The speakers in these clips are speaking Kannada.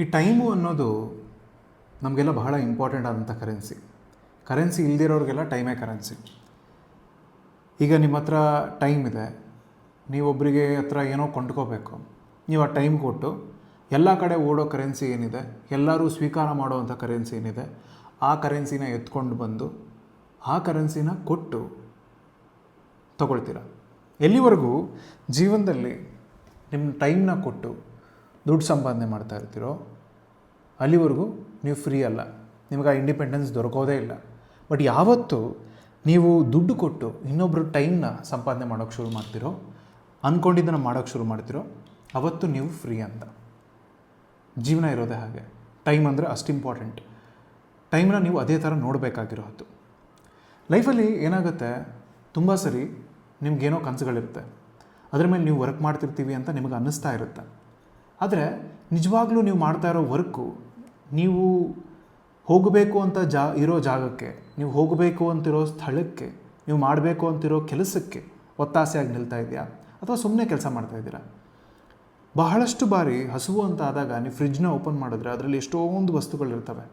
ಈ ಟೈಮು ಅನ್ನೋದು ನಮಗೆಲ್ಲ ಬಹಳ ಇಂಪಾರ್ಟೆಂಟ್ ಆದಂಥ ಕರೆನ್ಸಿ. ಕರೆನ್ಸಿ ಇಲ್ದಿರೋರಿಗೆಲ್ಲ ಟೈಮೇ ಕರೆನ್ಸಿ. ಈಗ ನಿಮ್ಮ ಹತ್ರ ಟೈಮ್ ಇದೆ. ನೀವೊಬ್ಬರಿಗೆ ಹತ್ರ ಏನೋ ಕೊಂಡ್ಕೋಬೇಕು. ನೀವು ಆ ಟೈಮ್ ಕೊಟ್ಟು ಎಲ್ಲ ಕಡೆ ಓಡೋ ಕರೆನ್ಸಿ ಏನಿದೆ, ಎಲ್ಲರೂ ಸ್ವೀಕಾರ ಮಾಡುವಂಥ ಕರೆನ್ಸಿ ಏನಿದೆ, ಆ ಕರೆನ್ಸಿನ ಎತ್ಕೊಂಡು ಬಂದು ಆ ಕರೆನ್ಸಿನ ಕೊಟ್ಟು ತಗೊಳ್ತೀರ? ಎಲ್ಲಿವರೆಗೂ ಜೀವನದಲ್ಲಿ ನಿಮ್ಮ ಟೈಮ್ನ ಕೊಟ್ಟು ದುಡ್ಡು ಸಂಪಾದನೆ ಮಾಡ್ತಾ ಇರ್ತೀರೋ, ಅಲ್ಲಿವರೆಗೂ ನೀವು ಫ್ರೀ ಅಲ್ಲ. ನಿಮಗೆ ಆ ಇಂಡಿಪೆಂಡೆನ್ಸ್ ದೊರಕೋದೇ ಇಲ್ಲ. ಬಟ್ ಯಾವತ್ತು ನೀವು ದುಡ್ಡು ಕೊಟ್ಟು ಇನ್ನೊಬ್ಬರು ಟೈಮ್ನ ಸಂಪಾದನೆ ಮಾಡೋಕ್ಕೆ ಶುರು ಮಾಡ್ತೀರೋ ಅಂದ್ಕೊಂಡಿದ್ದನ್ನು ಮಾಡೋಕ್ಕೆ ಶುರು ಮಾಡ್ತೀರೋ, ಅವತ್ತು ನೀವು ಫ್ರೀ ಅಂತ. ಜೀವನ ಇರೋದೇ ಹಾಗೆ. ಟೈಮ್ ಅಂದರೆ ಅಷ್ಟು ಇಂಪಾರ್ಟೆಂಟ್ ಟೈಮ್ನ ನೀವು ಅದೇ ಥರ ನೋಡಬೇಕಾಗಿರೋದು ಲೈಫಲ್ಲಿ ಏನಾಗುತ್ತೆ? ತುಂಬ ಸರಿ ನಿಮಗೇನೋ ಕನಸುಗಳಿರುತ್ತೆ. ಅದ್ರ ಮೇಲೆ ನೀವು ವರ್ಕ್ ಮಾಡ್ತಿರ್ತೀವಿ ಅಂತ ನಿಮಗೆ ಅನ್ನಿಸ್ತಾ ಇರುತ್ತೆ. ಆದರೆ ನಿಜವಾಗ್ಲೂ ನೀವು ಮಾಡ್ತಾ ಇರೋ ವರ್ಕು ನೀವು ಹೋಗಬೇಕು ಅಂತ ಜಾ, ಇರೋ ಜಾಗಕ್ಕೆ, ನೀವು ಹೋಗಬೇಕು ಅಂತಿರೋ ಸ್ಥಳಕ್ಕೆ, ನೀವು ಮಾಡಬೇಕು ಅಂತಿರೋ ಕೆಲಸಕ್ಕೆ ಒತ್ತಾಸೆಯಾಗಿ ನಿಲ್ತಾ ಇದೆಯಾ? ಅಥವಾ ಸುಮ್ಮನೆ ಕೆಲಸ ಮಾಡ್ತಾ ಇದ್ದೀರಾ? ಬಹಳಷ್ಟು ಬಾರಿ ಹಸುವು ಅಂತ ಆದಾಗ ನೀವು ಫ್ರಿಜ್ನ ಓಪನ್ ಮಾಡಿದ್ರೆ ಅದರಲ್ಲಿ ಎಷ್ಟೊಂದು ವಸ್ತುಗಳಿರ್ತವೆ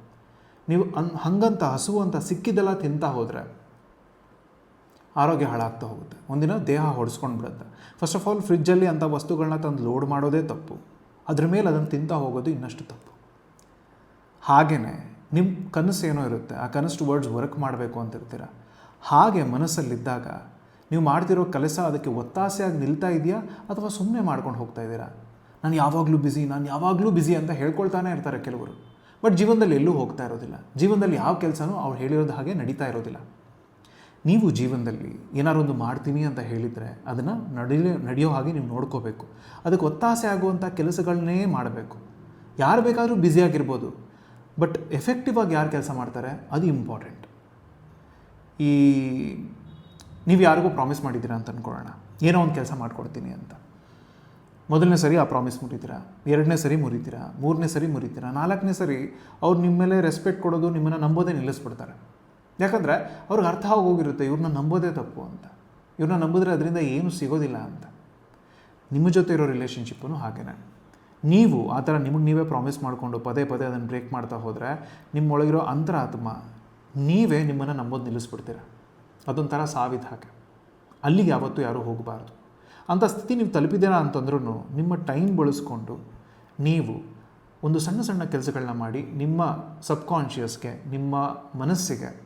ನೀವು ಅನ್, ಹಂಗಂತ ಹಸುವು ಅಂತ ಸಿಕ್ಕಿದ್ದೆಲ್ಲ ತಿಂತಾ ಹೋದರೆ ಆರೋಗ್ಯ ಹಾಳಾಗ್ತಾ ಹೋಗುತ್ತೆ. ಒಂದಿನ ದೇಹ ಹೊಡೆಸ್ಕೊಂಡು ಬಿಡುತ್ತೆ ಫಸ್ಟ್ ಆಫ್ ಆಲ್ ಫ್ರಿಜ್ಜಲ್ಲಿ ಅಂಥ ವಸ್ತುಗಳನ್ನ ತಂದು ಲೋಡ್ ಮಾಡೋದೇ ತಪ್ಪು. ಅದ್ರ ಮೇಲೆ ಅದನ್ನು ತಿಂತಾ ಹೋಗೋದು ಇನ್ನಷ್ಟು ತಪ್ಪು. ಹಾಗೆಯೇ ನಿಮ್ಮ ಕನಸು ಏನೋ ಇರುತ್ತೆ, ಆ ಕನಸು ವರ್ಡ್ಸ್ ವರ್ಕ್ ಮಾಡಬೇಕು ಅಂತ ಇರ್ತೀರ? ಹಾಗೆ ಮನಸ್ಸಲ್ಲಿದ್ದಾಗ ನೀವು ಮಾಡ್ತಿರೋ ಕೆಲಸ ಅದಕ್ಕೆ ಒತ್ತಾಸೆಯಾಗಿ ನಿಲ್ತಾ ಇದೆಯಾ ಅಥವಾ ಸುಮ್ಮನೆ ಮಾಡ್ಕೊಂಡು ಹೋಗ್ತಾ ಇದ್ದೀರಾ? ನಾನು ಯಾವಾಗಲೂ ಬ್ಯುಸಿ ನಾನು ಯಾವಾಗಲೂ ಬ್ಯುಸಿ ಅಂತ ಹೇಳ್ಕೊಳ್ತಾನೆ ಇರ್ತಾರೆ ಕೆಲವರು. ಬಟ್ ಜೀವನದಲ್ಲಿ ಎಲ್ಲೂ ಹೋಗ್ತಾ ಇರೋದಿಲ್ಲ. ಜೀವನದಲ್ಲಿ ಯಾವ ಕೆಲಸನೂ ಅವ್ರು ಹೇಳಿರೋದು ಹಾಗೆ ನಡೀತಾ ಇರೋದಿಲ್ಲ. ನೀವು ಜೀವನದಲ್ಲಿ ಏನಾದ್ರು ಒಂದು ಮಾಡ್ತೀನಿ ಅಂತ ಹೇಳಿದರೆ ಅದನ್ನು ನಡಿಲೇ, ನಡೆಯೋ ಹಾಗೆ ನೀವು ನೋಡ್ಕೋಬೇಕು. ಅದಕ್ಕೆ ಒತ್ತಾಸೆ ಆಗುವಂಥ ಕೆಲಸಗಳನ್ನೇ ಮಾಡಬೇಕು. ಯಾರು ಬೇಕಾದರೂ ಬ್ಯುಸಿಯಾಗಿರ್ಬೋದು ಬಟ್ ಎಫೆಕ್ಟಿವ್ ಆಗಿ ಯಾರು ಕೆಲಸ ಮಾಡ್ತಾರೆ? ಅದು ಇಂಪಾರ್ಟೆಂಟ್ ಈ ನೀವು ಯಾರಿಗೂ ಪ್ರಾಮಿಸ್ ಮಾಡಿದ್ದೀರಾ ಅಂತ ಅಂದ್ಕೊಳ್ಳೋಣ ಏನೋ ಒಂದು ಕೆಲಸ ಮಾಡಿಕೊಡ್ತೀನಿ ಅಂತ. ಮೊದಲನೇ ಸರಿ ಆ ಪ್ರಾಮಿಸ್ ಮುರಿತೀರಾ? ಎರಡನೇ ಸರಿ ಮುರಿತೀರಾ? ಮೂರನೇ ಸರಿ ಮುರಿತೀರಾ? ನಾಲ್ಕನೇ ಸರಿ ಅವ್ರು ನಿಮ್ಮ ಮೇಲೆ ರೆಸ್ಪೆಕ್ಟ್ ಕೊಡೋದು ನಿಮ್ಮನ್ನು ನಂಬೋದೇ ನಿಲ್ಲಿಸ್ಬಿಡ್ತಾರೆ. ಯಾಕಂದರೆ ಅವ್ರಿಗೆ ಅರ್ಥ ಆಗೋಗಿರುತ್ತೆ, ಇವ್ರನ್ನ ನಂಬೋದೇ ತಪ್ಪು ಅಂತ. ಇವ್ರನ್ನ ನಂಬಿದ್ರೆ ಅದರಿಂದ ಏನು ಸಿಗೋದಿಲ್ಲ ಅಂತ. ನಿಮ್ಮ ಜೊತೆ ಇರೋ ರಿಲೇಷನ್ಶಿಪ್ಪು ಹಾಗೇನೆ. ನೀವು ಆ ಥರ ನಿಮಗೆ ನೀವೇ ಪ್ರಾಮಿಸ್ ಮಾಡಿಕೊಂಡು ಪದೇ ಪದೇ ಅದನ್ನು ಬ್ರೇಕ್ ಮಾಡ್ತಾ ಹೋದರೆ ನಿಮ್ಮೊಳಗಿರೋ ಅಂತರಾತ್ಮ ನೀವೇ ನಿಮ್ಮನ್ನು ನಂಬೋದು ನಿಲ್ಲಿಸ್ಬಿಡ್ತೀರ. ಅದೊಂಥರ ಸಾವಿದ ಹಾಗೆ. ಅಲ್ಲಿಗೆ ಯಾವತ್ತೂ ಯಾರೂ ಹೋಗಬಾರ್ದು. ಅಂಥ ಸ್ಥಿತಿ ನೀವು ತಲುಪಿದ್ದೀರಾ ಅಂತಂದ್ರೂ ನಿಮ್ಮ ಟೈಮ್ ಬಳಸ್ಕೊಂಡು ನೀವು ಒಂದು ಸಣ್ಣ ಸಣ್ಣ ಕೆಲಸಗಳನ್ನ ಮಾಡಿ ನಿಮ್ಮ ಸಬ್ಕಾನ್ಷಿಯಸ್ಗೆ ನಿಮ್ಮ ಮನಸ್ಸಿಗೆ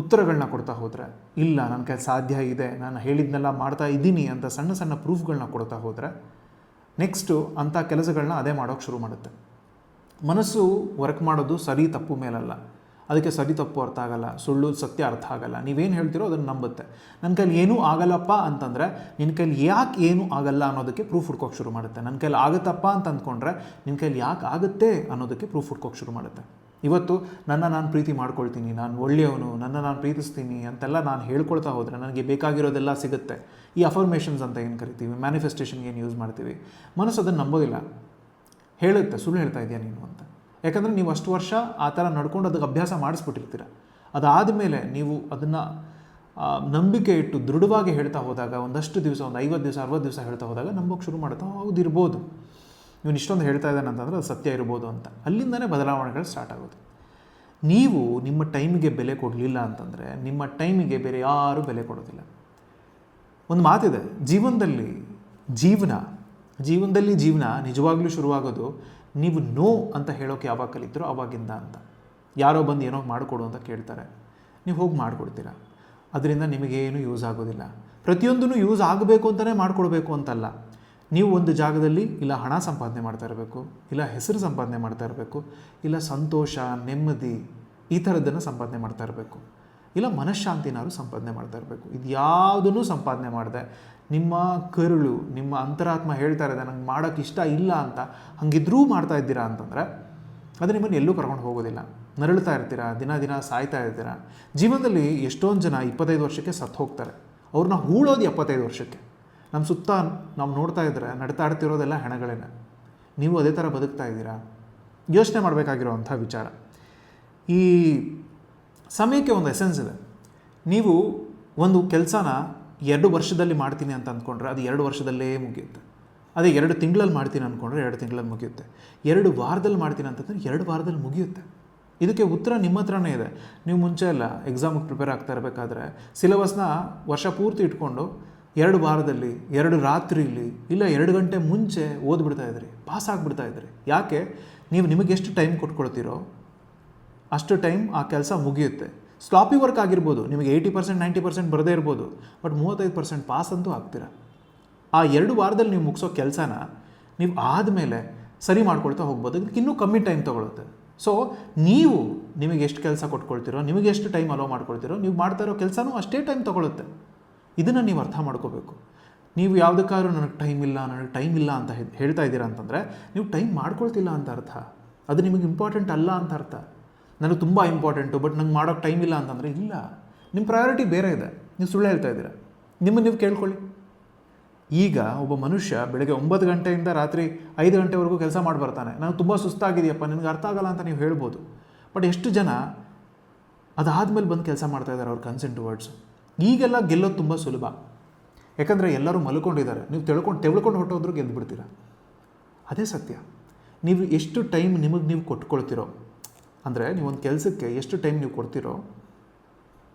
ಉತ್ತರಗಳನ್ನ ಕೊಡ್ತಾ ಹೋದರೆ, ಇಲ್ಲ ನನ್ನ ಕೈ ಸಾಧ್ಯ ಇದೆ, ನಾನು ಹೇಳಿದ್ನೆಲ್ಲ ಮಾಡ್ತಾ ಇದ್ದೀನಿ ಅಂತ ಸಣ್ಣ ಸಣ್ಣ ಪ್ರೂಫ್ಗಳನ್ನ ಕೊಡ್ತಾ ಹೋದರೆ ನೆಕ್ಸ್ಟು ಅಂಥ ಕೆಲಸಗಳನ್ನ ಅದೇ ಮಾಡೋಕ್ಕೆ ಶುರು ಮಾಡುತ್ತೆ. ಮನಸ್ಸು ವರ್ಕ್ ಮಾಡೋದು ಸರಿ ತಪ್ಪು ಮೇಲಲ್ಲ. ಅದಕ್ಕೆ ಸರಿ ತಪ್ಪು ಅರ್ಥ ಆಗಲ್ಲ, ಸುಳ್ಳು ಸತ್ಯ ಅರ್ಥ ಆಗಲ್ಲ. ನೀವೇನು ಹೇಳ್ತೀರೋ ಅದನ್ನು ನಂಬುತ್ತೆ. ನನ್ನ ಕೈಲಿ ಏನೂ ಆಗಲ್ಲಪ್ಪ ಅಂತಂದರೆ ನಿನ್ನ ಕೈಲಿ ಯಾಕೆ ಏನೂ ಆಗಲ್ಲ ಅನ್ನೋದಕ್ಕೆ ಪ್ರೂಫ್ ಹುಡ್ಕೋಕೆ ಶುರು ಮಾಡುತ್ತೆ. ನನ್ನ ಕೈಲಿ ಆಗುತ್ತಪ್ಪ ಅಂತ ಅಂದ್ಕೊಂಡ್ರೆ ನಿನ್ನ ಕೈಲಿ ಯಾಕೆ ಆಗುತ್ತೆ ಅನ್ನೋದಕ್ಕೆ ಪ್ರೂಫ್ ಹುಡ್ಕೋಕೆ ಶುರು ಮಾಡುತ್ತೆ. ಇವತ್ತು ನನ್ನ ನಾನು ಪ್ರೀತಿ ಮಾಡ್ಕೊಳ್ತೀನಿ, ನಾನು ಒಳ್ಳೆಯವನು, ನನ್ನ ನಾನು ಪ್ರೀತಿಸ್ತೀನಿ ಅಂತೆಲ್ಲ ನಾನು ಹೇಳ್ಕೊಳ್ತಾ ಹೋದರೆ ನನಗೆ ಬೇಕಾಗಿರೋದೆಲ್ಲ ಸಿಗುತ್ತೆ. ಈ ಅಫರ್ಮೇಷನ್ಸ್ ಅಂತ ಏನು ಕರಿತೀವಿ? ಮ್ಯಾನಿಫೆಸ್ಟೇಷನ್ಗೆ ಏನು ಯೂಸ್ ಮಾಡ್ತೀವಿ? ಮನಸ್ಸು ಅದನ್ನು ನಂಬೋದಿಲ್ಲ. ಹೇಳುತ್ತೆ, ಸುಳ್ಳು ಹೇಳ್ತಾ ಇದೆಯಾ ನೀನು ಅಂತ. ಯಾಕಂದರೆ ನೀವು ಅಷ್ಟು ವರ್ಷ ಆ ಥರ ನಡ್ಕೊಂಡು ಅದಕ್ಕೆ ಅಭ್ಯಾಸ ಮಾಡಿಸ್ಬಿಟ್ಟಿರ್ತೀರ. ಅದಾದ ಮೇಲೆ ನೀವು ಅದನ್ನು ನಂಬಿಕೆ ಇಟ್ಟು ದೃಢವಾಗಿ ಹೇಳ್ತಾ ಹೋದಾಗ, ಒಂದಷ್ಟು ದಿವಸ, ಒಂದು ಐವತ್ತು ದಿವಸ, ಅರವತ್ತು ದಿವಸ ಹೇಳ್ತಾ ಹೋದಾಗ ನಂಬೋಕೆ ಶುರು ಮಾಡ್ತಾ ಹೌದು ಇರ್ಬೋದು ಇವನು ಇಷ್ಟೊಂದು ಹೇಳ್ತಾ ಇದ್ದಾನೆ ಅಂತಂದರೆ ಅದು ಸತ್ಯ ಇರ್ಬೋದು ಅಂತ. ಅಲ್ಲಿಂದನೇ ಬದಲಾವಣೆಗಳು ಸ್ಟಾರ್ಟ್ ಆಗೋದು. ನೀವು ನಿಮ್ಮ ಟೈಮಿಗೆ ಬೆಲೆ ಕೊಡಲಿಲ್ಲ ಅಂತಂದರೆ ನಿಮ್ಮ ಟೈಮಿಗೆ ಬೇರೆ ಯಾರೂ ಬೆಲೆ ಕೊಡೋದಿಲ್ಲ. ಒಂದು ಮಾತಿದೆ, ಜೀವನದಲ್ಲಿ ಜೀವನ ಜೀವನದಲ್ಲಿ ಜೀವನ ನಿಜವಾಗ್ಲೂ ಶುರುವಾಗೋದು ನೀವು ನೋ ಅಂತ ಹೇಳೋಕೆ ಯಾವಾಗ ಕಲಿತರೋ ಆವಾಗಿಂದ ಅಂತ. ಯಾರೋ ಬಂದು ಏನೋ ಮಾಡಿಕೊಡು ಅಂತ ಕೇಳ್ತಾರೆ. ನೀವು ಹೋಗಿ ಮಾಡಿಕೊಡ್ತೀರ? ಅದರಿಂದ ನಿಮಗೇನು ಯೂಸ್ ಆಗೋದಿಲ್ಲ. ಪ್ರತಿಯೊಂದೂ ಯೂಸ್ ಆಗಬೇಕು ಅಂತಲೇ ಮಾಡಿಕೊಡ್ಬೇಕು ಅಂತಲ್ಲ. ನೀವು ಒಂದು ಜಾಗದಲ್ಲಿ ಇಲ್ಲ ಹಣ ಸಂಪಾದನೆ ಮಾಡ್ತಾ ಇರಬೇಕು, ಇಲ್ಲ ಹೆಸರು ಸಂಪಾದನೆ ಮಾಡ್ತಾ ಇರಬೇಕು, ಇಲ್ಲ ಸಂತೋಷ, ನೆಮ್ಮದಿ ಈ ಥರದ್ದನ್ನು ಸಂಪಾದನೆ ಮಾಡ್ತಾ ಇರಬೇಕು. ಇಲ್ಲ ಮನಃಶಾಂತಿನಾದ್ರು ಸಂಪಾದನೆ ಮಾಡ್ತಾ ಇರಬೇಕು. ಇದು ಯಾವುದನ್ನು ಸಂಪಾದನೆ ಮಾಡಿದೆ? ನಿಮ್ಮ ಕರುಳು, ನಿಮ್ಮ ಅಂತರಾತ್ಮ ಹೇಳ್ತಾ ಇರೋದೆ, ನಂಗೆ ಮಾಡೋಕ್ಕೆ ಇಷ್ಟ ಇಲ್ಲ ಅಂತ, ಹಂಗಿದ್ರೂ ಮಾಡ್ತಾ ಇದ್ದೀರಾ ಅಂತಂದರೆ, ಅದು ನಿಮ್ಮನ್ನು ಎಲ್ಲೂ ಕರ್ಕೊಂಡು ಹೋಗೋದಿಲ್ಲ. ನರಳ್ತಾ ಇರ್ತೀರಾ, ದಿನ ದಿನ ಸಾಯ್ತಾ ಇರ್ತೀರಾ? ಜೀವನದಲ್ಲಿ ಎಷ್ಟೊಂದು ಜನ ಇಪ್ಪತ್ತೈದು ವರ್ಷಕ್ಕೆ ಸತ್ತು ಹೋಗ್ತಾರೆ. ಅವ್ರನ್ನ ಹೂಳೋದು ಎಪ್ಪತ್ತೈದು ವರ್ಷಕ್ಕೆ. ನಮ್ಮ ಸುತ್ತ ನಾವು ನೋಡ್ತಾ ಇದ್ದರೆ ನಡೆತಾಡ್ತಿರೋದೆಲ್ಲ ಹೆಣಗಳೇನೆ. ನೀವು ಅದೇ ಥರ ಬದುಕ್ತಾ ಇದ್ದೀರಾ? ಯೋಚನೆ ಮಾಡಬೇಕಾಗಿರೋವಂಥ ವಿಚಾರ. ಈ ಸಮಯಕ್ಕೆ ಒಂದು ಎಸೆನ್ಸ್ ಇದೆ. ನೀವು ಒಂದು ಕೆಲಸನ ಎರಡು ವರ್ಷದಲ್ಲಿ ಮಾಡ್ತೀನಿ ಅಂತ ಅಂದ್ಕೊಂಡ್ರೆ ಅದು ಎರಡು ವರ್ಷದಲ್ಲೇ ಮುಗಿಯುತ್ತೆ. ಅದೇ ಎರಡು ತಿಂಗಳಲ್ಲಿ ಮಾಡ್ತೀನಿ ಅಂದ್ಕೊಂಡ್ರೆ ಎರಡು ತಿಂಗಳಲ್ಲಿ ಮುಗಿಯುತ್ತೆ. ಎರಡು ವಾರದಲ್ಲಿ ಮಾಡ್ತೀನಿ ಅಂತಂದರೆ ಎರಡು ವಾರದಲ್ಲಿ ಮುಗಿಯುತ್ತೆ. ಇದಕ್ಕೆ ಉತ್ತರ ನಿಮ್ಮ ಹತ್ರನೇ ಇದೆ. ನೀವು ಮುಂಚೆ ಎಲ್ಲ ಎಕ್ಸಾಮಿಗೆ ಪ್ರಿಪೇರ್ ಆಗ್ತಾ ಇರಬೇಕಾದ್ರೆ ಸಿಲೆಬಸ್ನ ವರ್ಷ ಪೂರ್ತಿ ಇಟ್ಕೊಂಡು ಎರಡು ವಾರದಲ್ಲಿ, ಎರಡು ರಾತ್ರಿಲಿ, ಇಲ್ಲ ಎರಡು ಗಂಟೆ ಮುಂಚೆ ಓದ್ಬಿಡ್ತಾ ಇದ್ರಿ ಪಾಸ್ ಆಗಿಬಿಡ್ತಾ ಇದ್ರಿ. ಯಾಕೆ? ನೀವು ನಿಮಗೆ ಎಷ್ಟು ಟೈಮ್ ಕೊಟ್ಕೊಳ್ತೀರೋ ಅಷ್ಟು ಟೈಮ್ ಆ ಕೆಲಸ ಮುಗಿಯುತ್ತೆ. ಸ್ಲಾಪಿ ವರ್ಕ್ ಆಗಿರ್ಬೋದು, ನಿಮಗೆ ಏಯ್ಟಿ ಪರ್ಸೆಂಟ್ ನೈಂಟಿ ಪರ್ಸೆಂಟ್ ಬರದೇ ಇರ್ಬೋದು ಬಟ್ ಮೂವತ್ತೈದು ಪರ್ಸೆಂಟ್ ಪಾಸ್ ಅಂತೂ ಆಗ್ತೀರಾ? ಆ ಎರಡು ವಾರದಲ್ಲಿ ನೀವು ಮುಗಿಸೋ ಕೆಲಸನ ನೀವು ಆದಮೇಲೆ ಸರಿ ಮಾಡ್ಕೊಳ್ತಾ ಹೋಗ್ಬೋದು. ಇದಕ್ಕೆ ಇನ್ನೂ ಕಮ್ಮಿ ಟೈಮ್ ತೊಗೊಳುತ್ತೆ. ಸೊ ನೀವು ನಿಮಗೆ ಎಷ್ಟು ಕೆಲಸ ಕೊಟ್ಕೊಳ್ತೀರೋ, ನಿಮಗೆ ಎಷ್ಟು ಟೈಮ್ ಅಲೋ ಮಾಡ್ಕೊಳ್ತೀರೋ, ನೀವು ಮಾಡ್ತಾ ಇರೋ ಕೆಲಸನೂ ಅಷ್ಟೇ ಟೈಮ್ ತೊಗೊಳುತ್ತೆ. ಇದನ್ನು ನೀವು ಅರ್ಥ ಮಾಡ್ಕೋಬೇಕು. ನೀವು ಯಾವುದಕ್ಕಾದ್ರೂ ನನಗೆ ಟೈಮ್ ಇಲ್ಲ, ನನಗೆ ಟೈಮ್ ಇಲ್ಲ ಅಂತ ಹೇಳ್ತಾ ಇದ್ದೀರಾ ಅಂತಂದರೆ, ನೀವು ಟೈಮ್ ಮಾಡ್ಕೊಳ್ತಿಲ್ಲ ಅಂತ ಅರ್ಥ. ಅದು ನಿಮಗೆ ಇಂಪಾರ್ಟೆಂಟ್ ಅಲ್ಲ ಅಂತ ಅರ್ಥ. ನನಗೆ ತುಂಬ ಇಂಪಾರ್ಟೆಂಟು ಬಟ್ ನಂಗೆ ಮಾಡೋಕ್ಕೆ ಟೈಮ್ ಇಲ್ಲ ಅಂತಂದರೆ ಇಲ್ಲ. ನಿಮ್ಮ ಪ್ರಯಾರಿಟಿ ಬೇರೆ ಇದೆ. ನೀವು ಸುಳ್ಳು ಹೇಳ್ತಾ ಇದ್ದೀರಾ. ನಿಮ್ಮನ್ನು ನೀವು ಕೇಳ್ಕೊಳ್ಳಿ. ಈಗ ಒಬ್ಬ ಮನುಷ್ಯ ಬೆಳಗ್ಗೆ ಒಂಬತ್ತು ಗಂಟೆಯಿಂದ ರಾತ್ರಿ ಐದು ಗಂಟೆವರೆಗೂ ಕೆಲಸ ಮಾಡಿ ಬರ್ತಾನೆ. ನಾನು ತುಂಬ ಸುಸ್ತಾಗಿದೆಯಪ್ಪ ನಿನಗೆ ಅರ್ಥ ಆಗಲ್ಲ ಅಂತ ನೀವು ಹೇಳ್ಬೋದು. ಬಟ್ ಎಷ್ಟು ಜನ ಅದಾದಮೇಲೆ ಬಂದು ಕೆಲಸ ಮಾಡ್ತಾ ಇದ್ದಾರೆ ಅವ್ರ ಕನ್ಸೆಂಟ್ ವರ್ಡ್ಸು ಈಗೆಲ್ಲ ಗೆಲ್ಲೋದು ತುಂಬ ಸುಲಭ. ಯಾಕಂದರೆ ಎಲ್ಲರೂ ಮಲ್ಕೊಂಡಿದ್ದಾರೆ. ನೀವು ತಿಳ್ಕೊಂಡು ತೆಳ್ಕೊಂಡು ಹೊಟ್ಟೋದ್ರೂ ಗೆದ್ದುಬಿಡ್ತೀರ ಅದೇ ಸತ್ಯ. ನೀವು ಎಷ್ಟು ಟೈಮ್ ನಿಮಗೆ ನೀವು ಕೊಟ್ಕೊಳ್ತಿರೋ, ಅಂದರೆ ನೀವೊಂದು ಕೆಲಸಕ್ಕೆ ಎಷ್ಟು ಟೈಮ್ ನೀವು ಕೊಡ್ತೀರೋ,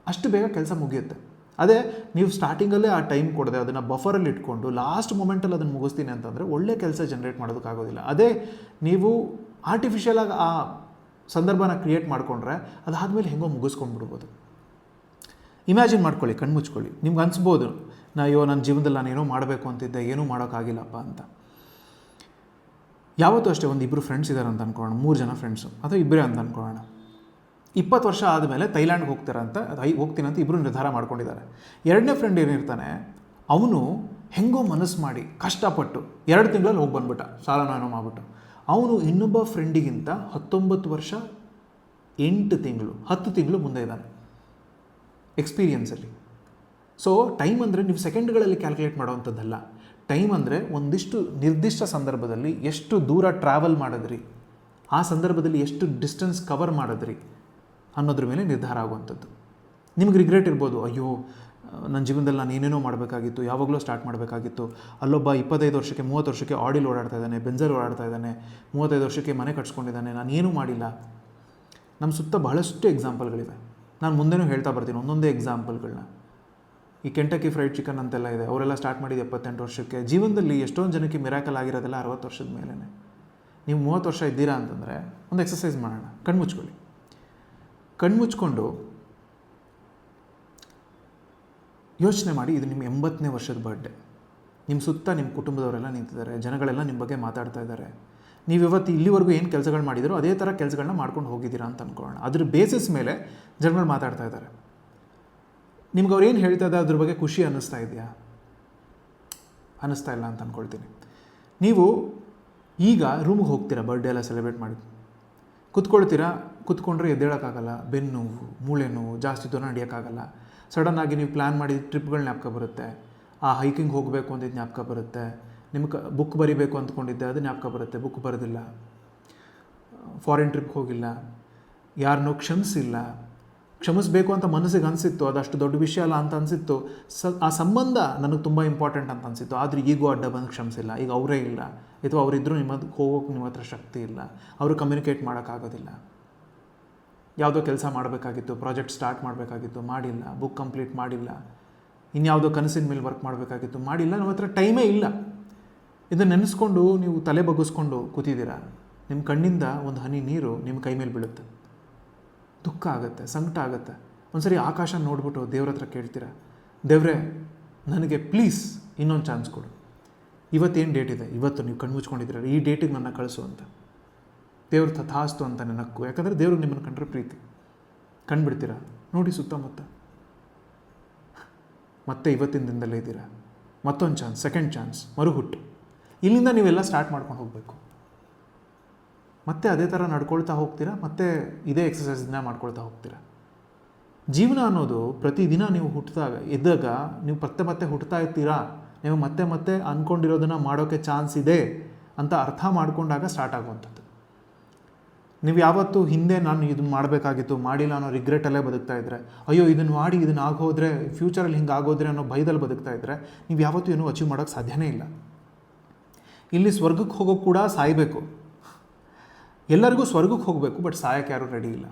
ಅಷ್ಟು ಬೇಗ ಕೆಲಸ ಮುಗಿಯುತ್ತೆ. ಅದೇ ನೀವು ಸ್ಟಾರ್ಟಿಂಗಲ್ಲೇ ಆ ಟೈಮ್ ಕೊಡದೆ, ಅದನ್ನು ಬಫರಲ್ಲಿ ಇಟ್ಕೊಂಡು ಲಾಸ್ಟ್ ಮೂಮೆಂಟಲ್ಲಿ ಅದನ್ನು ಮುಗಿಸ್ತೀನಿ ಅಂತಂದರೆ ಒಳ್ಳೆ ಕೆಲಸ ಜನ್ರೇಟ್ ಮಾಡೋದಕ್ಕಾಗೋದಿಲ್ಲ ಅದೇ ನೀವು ಆರ್ಟಿಫಿಷಿಯಲಾಗಿ ಆ ಸಂದರ್ಭನ ಕ್ರಿಯೇಟ್ ಮಾಡಿಕೊಂಡ್ರೆ ಅದಾದಮೇಲೆ ಹೆಂಗೋ ಮುಗಿಸ್ಕೊಂಡ್ಬಿಡ್ಬೋದು. ಇಮ್ಯಾಜಿನ್ ಮಾಡ್ಕೊಳ್ಳಿ, ಕಣ್ಣು ಮುಚ್ಕೊಳ್ಳಿ. ನಿಮ್ಗೆ ಅನಿಸ್ಬೋದು, ನಾ ಅಯ್ಯೋ ನನ್ನ ಜೀವನದಲ್ಲಿ ನಾನು ಏನೋ ಮಾಡಬೇಕು ಅಂತಿದ್ದೆ, ಏನೂ ಮಾಡೋಕ್ಕಾಗಿಲ್ಲಪ್ಪ ಅಂತ. ಯಾವತ್ತೂ ಅಷ್ಟೇ ಒಂದು ಇಬ್ಬರು ಫ್ರೆಂಡ್ಸ್ ಇದ್ದಾರೆ ಅಂತ ಅಂದ್ಕೊಳ್ಳೋಣ ಮೂರು ಜನ ಫ್ರೆಂಡ್ಸು ಅಥವಾ ಇಬ್ಬರೇ ಅಂತ ಅನ್ಕೊಳ್ಳೋಣ. ಇಪ್ಪತ್ತು ವರ್ಷ ಆದಮೇಲೆ ಥೈಲ್ಯಾಂಡ್ಗೆ ಹೋಗ್ತಾರಂತ ಅಂತ, ಐ, ಹೋಗ್ತೀನಿ ಅಂತ ಇಬ್ಬರು ನಿರ್ಧಾರ ಮಾಡ್ಕೊಂಡಿದ್ದಾರೆ. ಎರಡನೇ ಫ್ರೆಂಡ್ ಏನಿರ್ತಾನೆ, ಅವನು ಹೆಂಗೋ ಮನಸ್ಸು ಮಾಡಿ, ಕಷ್ಟಪಟ್ಟು, ಎರಡು ತಿಂಗಳಲ್ಲಿ ಹೋಗಿ ಬಂದ್ಬಿಟ್ಟ, ಸಾಲನ ಏನೋ ಮಾಡ್ಬಿಟ್ಟು. ಅವನು ಇನ್ನೊಬ್ಬ ಫ್ರೆಂಡಿಗಿಂತ ಹತ್ತೊಂಬತ್ತು ವರ್ಷ ಎಂಟು ತಿಂಗಳು, ಹತ್ತು ತಿಂಗಳು ಮುಂದೆ ಇದ್ದಾನೆ. ಎಕ್ಸ್ಪೀರಿಯನ್ಸಲ್ಲಿ ಸೊ ಟೈಮ್ ಅಂದರೆ ನೀವು ಸೆಕೆಂಡ್ಗಳಲ್ಲಿ ಕ್ಯಾಲ್ಕುಲೇಟ್ ಮಾಡೋವಂಥದ್ದಲ್ಲ. ಟೈಮ್ ಅಂದರೆ ಒಂದಿಷ್ಟು ನಿರ್ದಿಷ್ಟ ಸಂದರ್ಭದಲ್ಲಿ ಎಷ್ಟು ದೂರ ಟ್ರಾವೆಲ್ ಮಾಡಿದ್ರಿ. ಆ ಸಂದರ್ಭದಲ್ಲಿ ಎಷ್ಟು ಡಿಸ್ಟೆನ್ಸ್ ಕವರ್ ಮಾಡಿದ್ರಿ ಅನ್ನೋದ್ರ ಮೇಲೆ ನಿರ್ಧಾರ ಆಗುವಂಥದ್ದು. ನಿಮ್ಗೆ ರಿಗ್ರೆಟ್ ಇರ್ಬೋದು, ಅಯ್ಯೋ ನನ್ನ ಜೀವನದಲ್ಲಿ ನಾನು ಏನೇನೋ ಮಾಡಬೇಕಾಗಿತ್ತು, ಯಾವಾಗಲೂ ಸ್ಟಾರ್ಟ್ ಮಾಡಬೇಕಾಗಿತ್ತು. ಅಲ್ಲೊಬ್ಬ ಇಪ್ಪತ್ತೈದು ವರ್ಷಕ್ಕೆ, ಮೂವತ್ತು ವರ್ಷಕ್ಕೆ ಆಡಿಲ್ ಓಡಾಡ್ತಾ ಇದ್ದಾನೆ ಬೆಂಜರ್ ಓಡಾಡ್ತಾ ಇದ್ದಾನೆ, ಮೂವತ್ತೈದು ವರ್ಷಕ್ಕೆ ಮನೆ ಕಟ್ಸ್ಕೊಂಡಿದ್ದಾನೆ ನಾನು ಏನೂ ಮಾಡಿಲ್ಲ. ನಮ್ಮ ಸುತ್ತ ಬಹಳಷ್ಟು ಎಕ್ಸಾಂಪಲ್ಗಳಿವೆ ನಾನು ಮುಂದೆನೂ ಹೇಳ್ತಾ ಬರ್ತೀನಿ, ಒಂದೊಂದೇ ಎಕ್ಸಾಂಪಲ್ಗಳನ್ನ ಈ ಕೆಂಟಕ್ಕಿ ಫ್ರೈಡ್ ಚಿಕನ್ ಅಂತೆಲ್ಲ ಇದೆ, ಅವರೆಲ್ಲ ಸ್ಟಾರ್ಟ್ ಮಾಡಿದ್ದು ಎಪ್ಪತ್ತೆಂಟು ವರ್ಷಕ್ಕೆ. ಜೀವನದಲ್ಲಿ ಎಷ್ಟೊಂದು ಜನಕ್ಕೆ ಮಿರಾಕಲ್ ಆಗಿರೋದೆಲ್ಲ ಅರವತ್ತು ವರ್ಷದ ಮೇಲೇ ನೀವು ಮೂವತ್ತು ವರ್ಷ ಇದ್ದೀರಾ ಅಂತಂದರೆ, ಒಂದು ಎಕ್ಸಸೈಸ್ ಮಾಡೋಣ. ಕಣ್ಮುಚ್ಕೊಳ್ಳಿ ಕಣ್ಮುಚ್ಕೊಂಡು ಯೋಚನೆ ಮಾಡಿ, ಇದು ನಿಮ್ಮ ಎಂಬತ್ತನೇ ವರ್ಷದ ಬರ್ಡೇ ನಿಮ್ಮ ಸುತ್ತ ನಿಮ್ಮ ಕುಟುಂಬದವರೆಲ್ಲ ನಿಂತಿದ್ದಾರೆ, ಜನಗಳೆಲ್ಲ ನಿಮ್ಮ ಬಗ್ಗೆ ಮಾತಾಡ್ತಾ ಇದ್ದಾರೆ. ನೀವು ಇವತ್ತು ಇಲ್ಲಿವರೆಗೂ ಏನು ಕೆಲಸಗಳು ಮಾಡಿದಿರೋ ಅದೇ ಥರ ಕೆಲಸಗಳನ್ನ ಮಾಡ್ಕೊಂಡು ಹೋಗಿದ್ದೀರಾ ಅಂತ ಅಂದ್ಕೊಳ್ಳೋಣ ಅದ್ರ ಬೇಸಿಸ್ ಮೇಲೆ ಜನಗಳು ಮಾತಾಡ್ತಾ ಇದ್ದಾರೆ. ನಿಮ್ಗೆ ಅವ್ರು ಏನು ಹೇಳ್ತಾ ಇದ್ದಾರೆ ಅದ್ರ ಬಗ್ಗೆ ಖುಷಿ ಅನ್ನಿಸ್ತಾ ಇದೆಯಾ? ಅನ್ನಿಸ್ತಾ ಇಲ್ಲ ಅಂತ ಅಂದ್ಕೊಳ್ತೀನಿ ನೀವು ಈಗ ರೂಮ್ಗೆ ಹೋಗ್ತೀರಾ ಬರ್ಡೇ ಎಲ್ಲ ಸೆಲೆಬ್ರೇಟ್ ಮಾಡಿ? ಕುತ್ಕೊಳ್ತೀರಾ? ಕುತ್ಕೊಂಡ್ರೆ ಎದ್ದೇಳೋಕ್ಕಾಗಲ್ಲ, ಬೆನ್ನು ನೋವು, ಮೂಳೆ ನೋವು, ಜಾಸ್ತಿ ದೂರ ನಡೆಯೋಕ್ಕಾಗಲ್ಲ ಸಡನ್ನಾಗಿ ನೀವು ಪ್ಲ್ಯಾನ್ ಮಾಡಿದ ಟ್ರಿಪ್ಗಳು ಜ್ಞಾಪಕ ಬರುತ್ತೆ. ಆ ಹೈಕಿಂಗ್ ಹೋಗಬೇಕು ಅಂತ ಜ್ಞಾಪಕ ಬರುತ್ತೆ. ನಿಮ್ಗೆ ಬುಕ್ ಬರಿಬೇಕು ಅಂದ್ಕೊಂಡಿದ್ದೆ, ಅದು ಜ್ಞಾಪಕ ಬರುತ್ತೆ. ಬುಕ್ ಬರೋದಿಲ್ಲ. ಫಾರಿನ್ ಟ್ರಿಪ್ಗೆ ಹೋಗಿಲ್ಲ. ಯಾರನ್ನೂ ಕ್ಷಮಿಸಿಲ್ಲ. ಕ್ಷಮಿಸಬೇಕು ಅಂತ ಮನಸ್ಸಿಗೆ ಅನಿಸಿತ್ತು ಅದಷ್ಟು ದೊಡ್ಡ ವಿಷಯ ಅಲ್ಲ ಅಂತ ಅನಿಸಿತ್ತು. ಸ, ಆ ಸಂಬಂಧ ನನಗೆ ತುಂಬ ಇಂಪಾರ್ಟೆಂಟ್ ಅಂತ ಅನಿಸಿತ್ತು. ಆದರೆ ಈಗೂ ಅಡ್ಡ ಬಂದು ಕ್ಷಮಿಸಿಲ್ಲ. ಈಗ ಅವರೇ ಇಲ್ಲ. ಅಥವಾ ಅವರಿದ್ದರೂ ನಿಮ್ಮ ಹೋಗೋಕ್ಕೆ ನಿಮ್ಮ ಹತ್ರ ಶಕ್ತಿ ಇಲ್ಲ. ಅವರು ಕಮ್ಯುನಿಕೇಟ್ ಮಾಡೋಕ್ಕಾಗೋದಿಲ್ಲ. ಯಾವುದೋ ಕೆಲಸ ಮಾಡಬೇಕಾಗಿತ್ತು ಪ್ರಾಜೆಕ್ಟ್ ಸ್ಟಾರ್ಟ್ ಮಾಡಬೇಕಾಗಿತ್ತು, ಮಾಡಿಲ್ಲ. ಬುಕ್ ಕಂಪ್ಲೀಟ್ ಮಾಡಿಲ್ಲ. ಇನ್ಯಾವುದೋ ಕನಸಿನ ಮೇಲೆ ವರ್ಕ್ ಮಾಡಬೇಕಾಗಿತ್ತು, ಮಾಡಿಲ್ಲ. ನಮ್ಮ ಹತ್ರ ಟೈಮೇ ಇಲ್ಲ. ಇದನ್ನು ನೆನೆಸ್ಕೊಂಡು ನೀವು ತಲೆ ಬಗ್ಗಿಸ್ಕೊಂಡು ಕೂತಿದ್ದೀರಾ? ನಿಮ್ಮ ಕಣ್ಣಿಂದ ಒಂದು ಹನಿ ನೀರು ನಿಮ್ಮ ಕೈ ಮೇಲೆ ಬೀಳುತ್ತೆ. ದುಃಖ ಆಗುತ್ತೆ, ಸಂಕಟ ಆಗುತ್ತೆ. ಒಂದ್ಸರಿ ಆಕಾಶ ನೋಡ್ಬಿಟ್ಟು ದೇವ್ರ ಹತ್ರ ಕೇಳ್ತೀರಾ? ದೇವ್ರೆ, ನನಗೆ ಪ್ಲೀಸ್ ಇನ್ನೊಂದು ಚಾನ್ಸ್ ಕೊಡು. ಇವತ್ತೇನು ಡೇಟ್ ಇದೆ? ಇವತ್ತು ನೀವು ಕಣ್ಣು ಮುಚ್ಕೊಂಡಿದ್ದೀರ? ಈ ಡೇಟಿಗೆ ನನ್ನ ಕಳಿಸು ಅಂತ. ದೇವ್ರ ತಥಾಸ್ತು ಅಂತ ನೆನಕ್ಕು. ಯಾಕಂದರೆ ದೇವ್ರು ನಿಮ್ಮನ್ನು ಕಂಡ್ರೆ ಪ್ರೀತಿ. ಕಂಡುಬಿಡ್ತೀರಾ ನೋಡಿ ಸುತ್ತಮುತ್ತ. ಮತ್ತೆ ಇವತ್ತಿನ ದಿನದಲ್ಲೇ ಇದ್ದೀರಾ? ಮತ್ತೊಂದು ಚಾನ್ಸ್ ಸೆಕೆಂಡ್ ಚಾನ್ಸ್, ಮರುಹುಟ್ಟು. ಇಲ್ಲಿಂದ ನೀವೆಲ್ಲ ಸ್ಟಾರ್ಟ್ ಮಾಡ್ಕೊಂಡು ಹೋಗಬೇಕು. ಮತ್ತೆ ಅದೇ ಥರ ನಡ್ಕೊಳ್ತಾ ಹೋಗ್ತೀರಾ? ಮತ್ತೆ ಇದೇ ಎಕ್ಸಸೈಸ್ನ ಮಾಡ್ಕೊಳ್ತಾ ಹೋಗ್ತೀರಾ? ಜೀವನ ಅನ್ನೋದು ಪ್ರತಿದಿನ ನೀವು ಹುಟ್ಟಿದಾಗ ಎದ್ದಾಗ ನೀವು ಮತ್ತೆ ಮತ್ತೆ ಹುಟ್ಟುತ್ತಾ ಇರ್ತೀರಾ? ನೀವು ಮತ್ತೆ ಮತ್ತೆ ಅಂದ್ಕೊಂಡಿರೋದನ್ನು ಮಾಡೋಕ್ಕೆ ಚಾನ್ಸ್ ಇದೆ ಅಂತ ಅರ್ಥ ಮಾಡ್ಕೊಂಡಾಗ ಸ್ಟಾರ್ಟ್ ಆಗುವಂಥದ್ದು. ನೀವು ಯಾವತ್ತೂ ಹಿಂದೆ ನಾನು ಇದನ್ನು ಮಾಡಬೇಕಾಗಿತ್ತು, ಮಾಡಿಲ್ಲ ಅನ್ನೋ ರಿಗ್ರೆಟಲ್ಲೇ ಬದುಕ್ತಾ ಇದ್ದರೆ ಅಯ್ಯೋ ಇದನ್ನು ಮಾಡಿ ಇದನ್ನು ಆಗೋದ್ರೆ ಫ್ಯೂಚರಲ್ಲಿ ಹಿಂಗೆ ಆಗೋದ್ರೆ ಅನ್ನೋ ಭಯದಲ್ಲಿ ಬದುಕ್ತಾ ಇದ್ದರೆ ನೀವು ಯಾವತ್ತೂ ಏನೂ ಅಚೀವ್ ಮಾಡೋಕ್ಕೆ ಸಾಧ್ಯನೇ ಇಲ್ಲ. ಇಲ್ಲಿ ಸ್ವರ್ಗಕ್ಕೆ ಹೋಗೋಕೆ ಕೂಡ ಸಾಯಬೇಕು. ಎಲ್ಲರಿಗೂ ಸ್ವರ್ಗಕ್ಕೆ ಹೋಗಬೇಕು ಬಟ್ ಸಾಯಕ್ಕೆ ಯಾರೂ ರೆಡಿ ಇಲ್ಲ.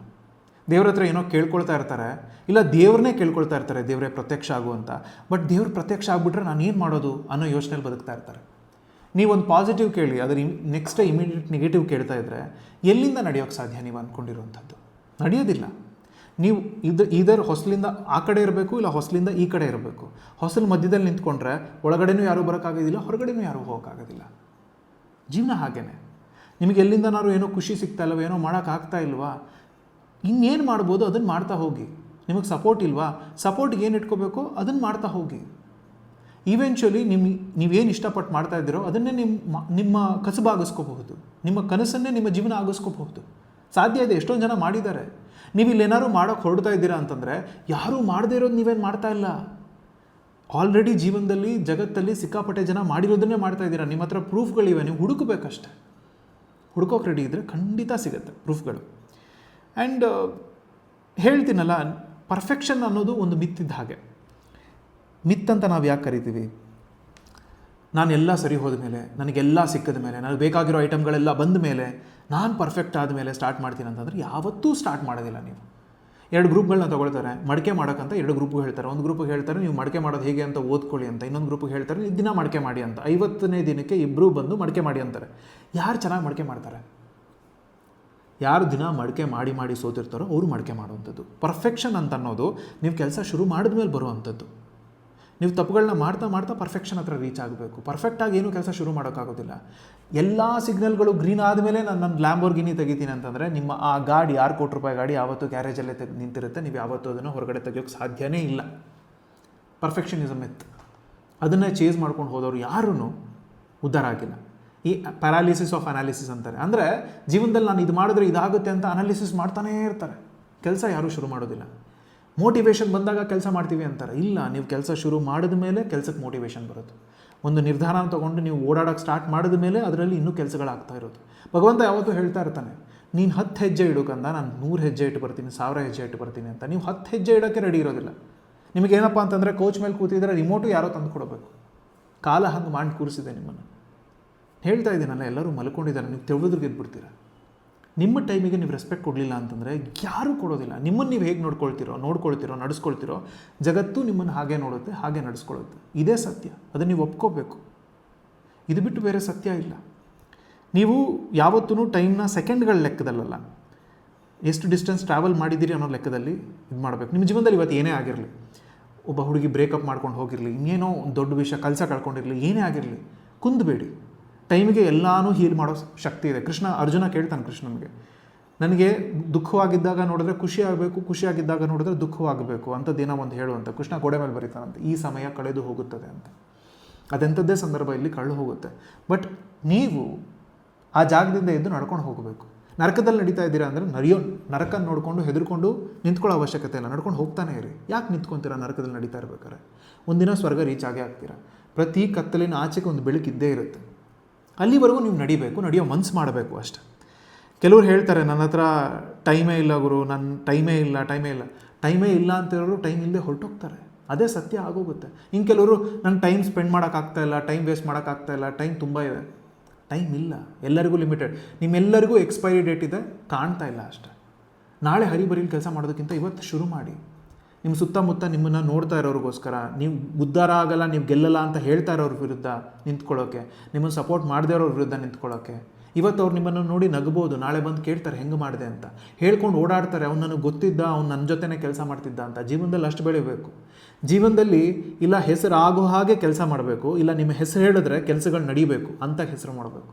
ದೇವ್ರ ಹತ್ರ ಏನೋ ಕೇಳ್ಕೊಳ್ತಾ ಇರ್ತಾರೆ, ಇಲ್ಲ ದೇವ್ರನ್ನೇ ಕೇಳ್ಕೊಳ್ತಾ ಇರ್ತಾರೆ, ದೇವರೇ ಪ್ರತ್ಯಕ್ಷ ಆಗು ಅಂತ. ಬಟ್ ದೇವ್ರು ಪ್ರತ್ಯಕ್ಷ ಆಗಿಬಿಟ್ರೆ ನಾನು ಏನು ಮಾಡೋದು ಅನ್ನೋ ಯೋಚನೆಯಲ್ಲಿ ಬದುಕ್ತಾ ಇರ್ತಾರೆ. ನೀವೊಂದು ಪಾಸಿಟಿವ್ ಕೇಳಿ, ಅದರ ನೆಕ್ಸ್ಟ್ ಇಮಿಡಿಯೇಟ್ ನೆಗೆಟಿವ್ ಕೇಳ್ತಾ ಇದ್ದರೆ ಎಲ್ಲಿಂದ ನಡೆಯೋಕ್ಕೆ ಸಾಧ್ಯ ನೀವು ಅಂದ್ಕೊಂಡಿರುವಂಥದ್ದು ನಡೆಯೋದಿಲ್ಲ. ನೀವು ಇದು, ಇದರ ಹೊಸಲಿಂದ ಆ ಕಡೆ ಇರಬೇಕು, ಇಲ್ಲ ಹೊಸಲಿಂದ ಈ ಕಡೆ ಇರಬೇಕು. ಹೊಸಲು ಮಧ್ಯದಲ್ಲಿ ನಿಂತ್ಕೊಂಡ್ರೆ, ಒಳಗಡೆನೂ ಯಾರೂ ಬರೋಕ್ಕಾಗೋದಿಲ್ಲ ಹೊರಗಡೆನೂ ಯಾರೂ ಹೋಗೋಕ್ಕಾಗೋದಿಲ್ಲ ಜೀವನ ಹಾಗೇ ನಿಮಗೆ ಎಲ್ಲಿಂದನಾದ್ರು ಏನೋ ಖುಷಿ ಸಿಗ್ತಾ ಇಲ್ವ, ಏನೋ ಮಾಡೋಕ್ಕಾಗ್ತಾ ಇಲ್ವಾ, ಇನ್ನೇನು ಮಾಡ್ಬೋದು ಅದನ್ನು ಮಾಡ್ತಾ ಹೋಗಿ. ನಿಮಗೆ ಸಪೋರ್ಟ್ ಇಲ್ವಾ ಸಪೋರ್ಟ್ಗೆ ಏನು ಇಟ್ಕೋಬೇಕು ಅದನ್ನು ಮಾಡ್ತಾ ಹೋಗಿ. ಇವೆಂಚುಲಿ ನಿಮ್ಮ ನೀವೇನು ಇಷ್ಟಪಟ್ಟು ಮಾಡ್ತಾ ಇದ್ದೀರೋ ಅದನ್ನೇ ನಿಮ್ಮ ನಿಮ್ಮ ಕಸಬಾಗಿಸ್ಕೋಬಹುದು ನಿಮ್ಮ ಕನಸನ್ನೇ ನಿಮ್ಮ ಜೀವನ ಆಗಿಸ್ಕೋಬಹುದು. ಸಾಧ್ಯ ಇದೆ, ಎಷ್ಟೊಂದು ಜನ ಮಾಡಿದ್ದಾರೆ. ನೀವು ಇಲ್ಲಿ ಏನಾದ್ರು ಮಾಡೋಕ್ಕೆ ಹೊರಡ್ತಾ ಇದ್ದೀರಾ ಅಂತಂದರೆ, ಯಾರೂ ಮಾಡದೇ ಇರೋದು ನೀವೇನು ಮಾಡ್ತಾ ಇಲ್ಲ. ಆಲ್ರೆಡಿ ಜೀವನದಲ್ಲಿ, ಜಗತ್ತಲ್ಲಿ ಸಿಕ್ಕಾಪಟ್ಟೆ ಜನ ಮಾಡಿರೋದನ್ನೇ ಮಾಡ್ತಾ ಇದ್ದೀರಾ? ನಿಮ್ಮ ಹತ್ರ ಪ್ರೂಫ್ಗಳಿವೆ, ನೀವು ಹುಡುಕಬೇಕಷ್ಟೆ. ಹುಡ್ಕೋಕೆ ರೆಡಿ ಇದ್ದರೆ ಖಂಡಿತ ಸಿಗುತ್ತೆ ಪ್ರೂಫ್ಗಳು. ಆ್ಯಂಡ್ ಹೇಳ್ತೀನಲ್ಲ ಪರ್ಫೆಕ್ಷನ್ ಅನ್ನೋದು ಒಂದು ಮಿತ್ತಿದ್ದ ಹಾಗೆ. ಮಿತ್ ಅಂತ ನಾವು ಯಾಕೆ ಕರಿತೀವಿ? ನಾನು ಎಲ್ಲ ಸರಿ ಹೋದ ಮೇಲೆ, ನನಗೆಲ್ಲ ಸಿಕ್ಕಿದ ಮೇಲೆ, ನನಗೆ ಬೇಕಾಗಿರೋ ಐಟಮ್ಗಳೆಲ್ಲ ಬಂದ ಮೇಲೆ, ನಾನು ಪರ್ಫೆಕ್ಟ್ ಆದಮೇಲೆ ಸ್ಟಾರ್ಟ್ ಮಾಡ್ತೀನಿ ಅಂತಂದರೆ ಯಾವತ್ತೂ ಸ್ಟಾರ್ಟ್ ಮಾಡೋದಿಲ್ಲ ನೀವು. ಎರಡು ಗ್ರೂಪ್ಗಳನ್ನ ತೊಗೊಳ್ತಾರೆ. ಮಡಿಕೆ ಮಾಡೋಕ್ಕಂತ ಎರಡು ಗ್ರೂಪ್ಗೆ ಹೇಳ್ತಾರೆ. ಒಂದು ಗ್ರೂಪ್ಗೆ ಹೇಳ್ತಾರೆ, ನೀವು ಮಡಿಕೆ ಮಾಡೋದು ಹೇಗೆ ಅಂತ ಓದ್ಕೊಳ್ಳಿ ಅಂತ. ಇನ್ನೊಂದು ಗ್ರೂಪ್ ಹೇಳ್ತಾರೆ ನೀವು ದಿನ ಮಡಿಕೆ ಮಾಡಿ ಅಂತ. ಐವತ್ತನೇ ದಿನಕ್ಕೆ ಇಬ್ಬರು ಬಂದು ಮಡಿಕೆ ಮಾಡಿ ಅಂತಾರೆ. ಯಾರು ಚೆನ್ನಾಗಿ ಮಡಿಕೆ ಮಾಡ್ತಾರೆ? ಯಾರು ದಿನ ಮಡಿಕೆ ಮಾಡಿ ಮಾಡಿ ಸೋತಿರ್ತಾರೋ ಅವರು ಮಡಿಕೆ ಮಾಡುವಂಥದ್ದು. ಪರ್ಫೆಕ್ಷನ್ ಅಂತ ಅನ್ನೋದು ನೀವು ಕೆಲಸ ಶುರು ಮಾಡಿದ್ಮೇಲೆ ಬರುವಂಥದ್ದು. ನೀವು ತಪ್ಪುಗಳನ್ನ ಮಾಡ್ತಾ ಮಾಡ್ತಾ ಪರ್ಫೆಕ್ಷನ್ ಹತ್ರ ರೀಚ್ ಆಗಬೇಕು. ಪರ್ಫೆಕ್ಟಾಗಿ ಏನೂ ಕೆಲಸ ಶುರು ಮಾಡೋಕ್ಕಾಗೋದಿಲ್ಲ. ಎಲ್ಲ ಸಿಗ್ನಲ್ಗಳು ಗ್ರೀನ್ ಆದಮೇಲೆ ನಾನು ನನ್ನ ಲ್ಯಾಂಬೋರ್ಗಿನಿ ತೆಗಿತೀನಿ ಅಂತಂದರೆ ನಿಮ್ಮ ಆ ಗಾಡಿ, ಆರು ಕೋಟಿ ರೂಪಾಯಿ ಗಾಡಿ ಯಾವತ್ತು ಗ್ಯಾರೇಜಲ್ಲೇ ತೆಗೆ ನಿಂತಿರುತ್ತೆ. ನೀವು ಯಾವತ್ತೂ ಅದನ್ನು ಹೊರಗಡೆ ತೆಗಿಯೋಕ್ಕೆ ಸಾಧ್ಯವೇ ಇಲ್ಲ. ಪರ್ಫೆಕ್ಷನಿಸಮ್ ಇತ್ತು ಅದನ್ನೇ ಚೇಸ್ ಮಾಡ್ಕೊಂಡು ಹೋದವರು ಯಾರೂ ಉದ್ಧಾರ ಆಗಿಲ್ಲ. ಈ ಪ್ಯಾರಾಲಿಸಿಸ್ ಆಫ್ ಅನಾಲಿಸಿಸ್ ಅಂತಾರೆ. ಅಂದರೆ ಜೀವನದಲ್ಲಿ ನಾನು ಇದು ಮಾಡಿದ್ರೆ ಇದಾಗುತ್ತೆ ಅಂತ ಅನಾಲಿಸಿಸ್ ಮಾಡ್ತಾನೇ ಇರ್ತಾರೆ. ಕೆಲಸ ಯಾರೂ ಶುರು ಮಾಡೋದಿಲ್ಲ. ಮೋಟಿವೇಶನ್ ಬಂದಾಗ ಕೆಲಸ ಮಾಡ್ತೀವಿ ಅಂತಾರೆ. ಇಲ್ಲ, ನೀವು ಕೆಲಸ ಶುರು ಮಾಡಿದ ಮೇಲೆ ಕೆಲಸಕ್ಕೆ ಮೋಟಿವೇಶನ್ ಬರುತ್ತೆ. ಒಂದು ನಿರ್ಧಾರನ ತೊಗೊಂಡು ನೀವು ಓಡಾಡೋಕ್ಕೆ ಸ್ಟಾರ್ಟ್ ಮಾಡಿದ ಮೇಲೆ ಅದರಲ್ಲಿ ಇನ್ನೂ ಕೆಲಸಗಳಾಗ್ತಾ ಇರೋದು ಭಗವಂತ ಯಾವತ್ತೂ ಹೇಳ್ತಾ ಇರ್ತಾನೆ, ನೀನು ಹತ್ತು ಹೆಜ್ಜೆ ಇಡೋಕಂದ ನಾನು ನೂರು ಹೆಜ್ಜೆ ಇಟ್ಟು ಬರ್ತೀನಿ, ಸಾವಿರ ಹೆಜ್ಜೆ ಇಟ್ಟು ಬರ್ತೀನಿ ಅಂತ. ನೀವು ಹತ್ತು ಹೆಜ್ಜೆ ಇಡೋಕ್ಕೆ ರೆಡಿ ಇರೋದಿಲ್ಲ. ನಿಮಗೇನಪ್ಪ ಅಂತಂದರೆ ಕೋಚ್ ಮೇಲೆ ಕೂತಿದ್ರೆ ರಿಮೋಟು ಯಾರೋ ತಂದು ಕೊಡಬೇಕು. ಕಾಲ ಹಂಗೆ ಮಾಡಿ ಕೂರಿಸಿದೆ ನಿಮ್ಮನ್ನು. ಹೇಳ್ತಾ ಇದ್ದೀನಲ್ಲ, ಎಲ್ಲರೂ ಮಲ್ಕೊಂಡಿದ್ದಾರೆ, ನೀವು ತೆಗೆದ್ರು ಗೆದ್ಬಿಡ್ತೀರ? ನಿಮ್ಮ ಟೈಮಿಗೆ ನೀವು ರೆಸ್ಪೆಕ್ಟ್ ಕೊಡಲಿಲ್ಲ ಅಂತಂದರೆ ಯಾರೂ ಕೊಡೋದಿಲ್ಲ. ನಿಮ್ಮನ್ನು ನೀವು ಹೇಗೆ ನೋಡ್ಕೊಳ್ತಿರೋ ನೋಡ್ಕೊಳ್ತಿರೋ, ನಡೆಸ್ಕೊಳ್ತಿರೋ ಜಗತ್ತು ನಿಮ್ಮನ್ನು ಹಾಗೆ ನೋಡುತ್ತೆ, ಹಾಗೆ ನಡೆಸ್ಕೊಳ್ಳುತ್ತೆ ಇದೇ ಸತ್ಯ. ಅದನ್ನು ನೀವು ಒಪ್ಕೋಬೇಕು. ಇದು ಬಿಟ್ಟು ಬೇರೆ ಸತ್ಯ ಇಲ್ಲ. ನೀವು ಯಾವತ್ತೂ ಟೈಮ್ನ ಸೆಕೆಂಡ್ಗಳ ಲೆಕ್ಕದಲ್ಲಲ್ಲ. ಎಷ್ಟು ಡಿಸ್ಟೆನ್ಸ್ ಟ್ರಾವೆಲ್ ಮಾಡಿದ್ದೀರಿ ಅನ್ನೋ ಲೆಕ್ಕದಲ್ಲಿ ಇದು ಮಾಡಬೇಕು. ನಿಮ್ಮ ಜೀವನದಲ್ಲಿ ಇವತ್ತು ಏನೇ ಆಗಿರಲಿ. ಒಬ್ಬ ಹುಡುಗಿ ಬ್ರೇಕಪ್ ಮಾಡ್ಕೊಂಡು ಹೋಗಿರಲಿ, ಇನ್ನೇನೋ ಒಂದು ದೊಡ್ಡ ವಿಷಯ ಕೆಲಸ ಕಳ್ಕೊಂಡಿರಲಿ, ಏನೇ ಆಗಿರಲಿ, ಕುಂದಬೇಡಿ. ಟೈಮಿಗೆ ಎಲ್ಲಾನು ಹೀಲ್ ಮಾಡೋ ಶಕ್ತಿ ಇದೆ. ಕೃಷ್ಣ, ಅರ್ಜುನ ಕೇಳ್ತಾನೆ ಕೃಷ್ಣನಿಗೆ. ನನಗೆ ದುಃಖವಾಗಿದ್ದಾಗ ನೋಡಿದ್ರೆ ಖುಷಿ ಆಗಬೇಕು ಖುಷಿಯಾಗಿದ್ದಾಗ ನೋಡಿದ್ರೆ ದುಃಖವಾಗಬೇಕು ಅಂಥದ್ದೇನೋ ಒಂದು ಹೇಳುವಂತ. ಕೃಷ್ಣ ಗೋಡೆ ಮೇಲೆ ಬರೀತಾನಂತೆ. ಈ ಸಮಯ ಕಳೆದು ಹೋಗುತ್ತದೆ ಅಂತ. ಅದೆಂಥದ್ದೇ ಸಂದರ್ಭ ಇಲ್ಲಿ ಕಳ್ಳು ಹೋಗುತ್ತೆ. ಬಟ್ ನೀವು ಆ ಜಾಗದಿಂದ ಎದ್ದು ನಡ್ಕೊಂಡು ಹೋಗಬೇಕು. ನರಕದಲ್ಲಿ ನಡೀತಾ ಇದ್ದೀರಾ ಅಂದರೆ ನರಿಯೋ ನರಕ ನೋಡಿಕೊಂಡು ಹೆದರ್ಕೊಂಡು ನಿಂತ್ಕೊಳ್ಳೋ ಅವಶ್ಯಕತೆ ಇಲ್ಲ. ನಡ್ಕೊಂಡು ಹೋಗ್ತಾನೆ ಇರಿ. ಯಾಕೆ ನಿಂತ್ಕೊತೀರಾ ನರಕದಲ್ಲಿ ನಡೀತಾ ಇರ್ಬೇಕಾರೆ ಒಂದಿನ ಸ್ವರ್ಗ ರೀಚ್ ಆಗೇ ಆಗ್ತೀರಾ? ಪ್ರತಿ ಕತ್ತಲಿನ ಆಚೆಗೆ ಒಂದು ಬೆಳಕಿದ್ದೇ ಇರುತ್ತೆ. ಅಲ್ಲಿವರೆಗೂ ನೀವು ನಡಿಬೇಕು, ನಡೆಯೋ ಮನ್ಸು ಮಾಡಬೇಕು ಅಷ್ಟೆ. ಕೆಲವ್ರು ಹೇಳ್ತಾರೆ, ನನ್ನ ಹತ್ರ ಟೈಮೇ ಇಲ್ಲ ಗುರು ನನ್ನ ಟೈಮೇ ಇಲ್ಲ ಟೈಮೇ ಇಲ್ಲ. ಟೈಮೇ ಇಲ್ಲ ಅಂತ ಹೇಳೋರು ಟೈಮ್ ಇಲ್ಲದೆ ಹೊರಟೋಗ್ತಾರೆ. ಅದೇ ಸತ್ಯ ಆಗೋಗುತ್ತೆ. ಇನ್ನು ಕೆಲವರು ನನ್ನ ಟೈಮ್ ಸ್ಪೆಂಡ್ ಮಾಡೋಕ್ಕಾಗ್ತಾ ಇಲ್ಲ ಟೈಮ್ ವೇಸ್ಟ್ ಮಾಡೋಕ್ಕಾಗ್ತಾ ಇಲ್ಲ ಟೈಮ್ ತುಂಬ ಇದೆ. ಟೈಮ್ ಇಲ್ಲ. ಎಲ್ಲರಿಗೂ ಲಿಮಿಟೆಡ್ ನಿಮ್ಮೆಲ್ಲರಿಗೂ ಎಕ್ಸ್ಪೈರಿ ಡೇಟ್ ಇದೆ, ಕಾಣ್ತಾ ಇಲ್ಲ ಅಷ್ಟೆ. ನಾಳೆ ಹರಿಬರಿಲಿ ಕೆಲಸ ಮಾಡೋದಕ್ಕಿಂತ ಇವತ್ತು ಶುರು ಮಾಡಿ. ನಿಮ್ಮ ಸುತ್ತಮುತ್ತ ನಿಮ್ಮನ್ನು ನೋಡ್ತಾ ಇರೋರಿಗೋಸ್ಕರ, ನೀವು ಉದ್ಧಾರ ಆಗಲ್ಲ, ನೀವು ಗೆಲ್ಲಲ್ಲ ಅಂತ ಹೇಳ್ತಾ ಇರೋರ ವಿರುದ್ಧ ನಿಂತ್ಕೊಳ್ಳೋಕೆ, ನಿಮ್ಮನ್ನು ಸಪೋರ್ಟ್ ಮಾಡದೇ ಇರೋರ ವಿರುದ್ಧ ನಿಂತ್ಕೊಳ್ಳೋಕೆ. ಇವತ್ತು ಅವ್ರು ನಿಮ್ಮನ್ನು ನೋಡಿ ನಗ್ಬೋದು, ನಾಳೆ ಬಂದು ಕೇಳ್ತಾರೆ ಹೆಂಗೆ ಮಾಡಿದೆ ಅಂತ. ಹೇಳ್ಕೊಂಡು ಓಡಾಡ್ತಾರೆ, ಅವ್ನು ನನಗೆ ಗೊತ್ತಿದ್ದ, ಅವ್ನು ನನ್ನ ಜೊತೆನೇ ಕೆಲಸ ಮಾಡ್ತಿದ್ದ ಅಂತ. ಜೀವನದಲ್ಲಿ ಅಷ್ಟು ಬೆಳಿಬೇಕು ಜೀವನದಲ್ಲಿ ಇಲ್ಲ ಹೆಸರು ಆಗೋ ಹಾಗೆ ಕೆಲಸ ಮಾಡಬೇಕು, ಇಲ್ಲ ನಿಮ್ಮ ಹೆಸರು ಹೇಳಿದ್ರೆ ಕೆಲಸಗಳು ನಡೀಬೇಕು ಅಂತ ಹೆಸರು ಮಾಡಬೇಕು.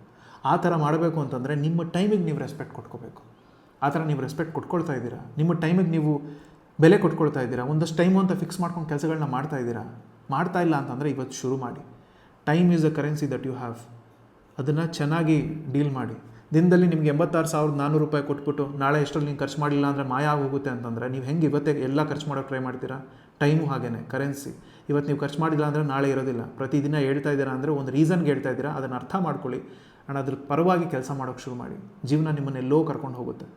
ಆ ಥರ ಮಾಡಬೇಕು ಅಂತಂದರೆ ನಿಮ್ಮ ಟೈಮಿಗೆ ನೀವು ರೆಸ್ಪೆಕ್ಟ್ ಕೊಟ್ಕೋಬೇಕು. ಆ ಥರ ನೀವು ರೆಸ್ಪೆಕ್ಟ್ ಕೊಟ್ಕೊಳ್ತಾ ಇದ್ದೀರಾ? ನಿಮ್ಮ ಟೈಮಿಗೆ ನೀವು ಬೆಲೆ ಕೊಟ್ಕೊಳ್ತಾ ಇದ್ದೀರಾ? ಒಂದಷ್ಟು ಟೈಮು ಅಂತ ಫಿಕ್ಸ್ ಮಾಡ್ಕೊಂಡು ಕೆಲಸಗಳನ್ನ ಮಾಡ್ತಾ ಇದ್ದೀರಾ? ಮಾಡ್ತಾ ಇಲ್ಲ ಅಂತಂದರೆ ಇವತ್ತು ಶುರು ಮಾಡಿ. Time is a currency that you have ಅದನ್ನು ಚೆನ್ನಾಗಿ ಡೀಲ್ ಮಾಡಿ. ದಿನದಲ್ಲಿ ನಿಮಗೆ ಎಂಬತ್ತಾರು ಸಾವಿರದ ನಾನ್ನೂರು ರೂಪಾಯಿ ಕೊಟ್ಬಿಟ್ಟು ನಾಳೆ ಎಷ್ಟರಲ್ಲಿ ನೀವು ಖರ್ಚು ಮಾಡಿಲ್ಲ ಅಂದರೆ ಮಾಯ ಆಗೋಗುತ್ತೆ ಅಂತಂದರೆ ನೀವು ಹೆಂಗೆ ಇವತ್ತೇ ಎಲ್ಲ ಖರ್ಚು ಮಾಡೋಕ್ಕೆ ಟ್ರೈ ಮಾಡ್ತೀರಾ? ಟೈಮು ಹಾಗೇ ಕರೆನ್ಸಿ ಇವತ್ತು ನೀವು ಖರ್ಚು ಮಾಡಿಲ್ಲ ಅಂದರೆ ನಾಳೆ ಇರೋದಿಲ್ಲ. ಪ್ರತಿದಿನ ಹೇಳ್ತಾ ಇದ್ದೀರಾ ಅಂದರೆ ಒಂದು ರೀಸನ್ಗೆ ಹೇಳ್ತಾ ಇದ್ದೀರಾ, ಅದನ್ನು ಅರ್ಥ ಮಾಡ್ಕೊಳ್ಳಿ. ಆ್ಯಂಡ್ ಅದ್ರ ಪರವಾಗಿ ಕೆಲಸ ಮಾಡೋಕ್ಕೆ ಶುರು ಮಾಡಿ. ಜೀವನ ನಿಮ್ಮನ್ನೆಲ್ಲೋ ಕರ್ಕೊಂಡು ಹೋಗುತ್ತೆ.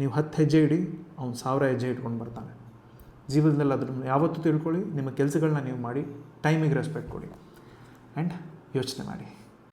ನೀವು ಹತ್ತು ಹೆಜ್ಜೆ ಇಡಿ, ಅವ್ನು ಸಾವಿರ ಹೆಜ್ಜೆ ಇಟ್ಕೊಂಡು ಬರ್ತಾನೆ. ಜೀವನದಲ್ಲಿ ಅದನ್ನು ಯಾವತ್ತೂ ತಿಳ್ಕೊಳ್ಳಿ ನಿಮ್ಮ ಕೆಲಸಗಳನ್ನ ನೀವು ಮಾಡಿ ಟೈಮಿಗೆ ರೆಸ್ಪೆಕ್ಟ್ ಕೊಡಿ ಆ್ಯಂಡ್ ಯೋಚನೆ ಮಾಡಿ.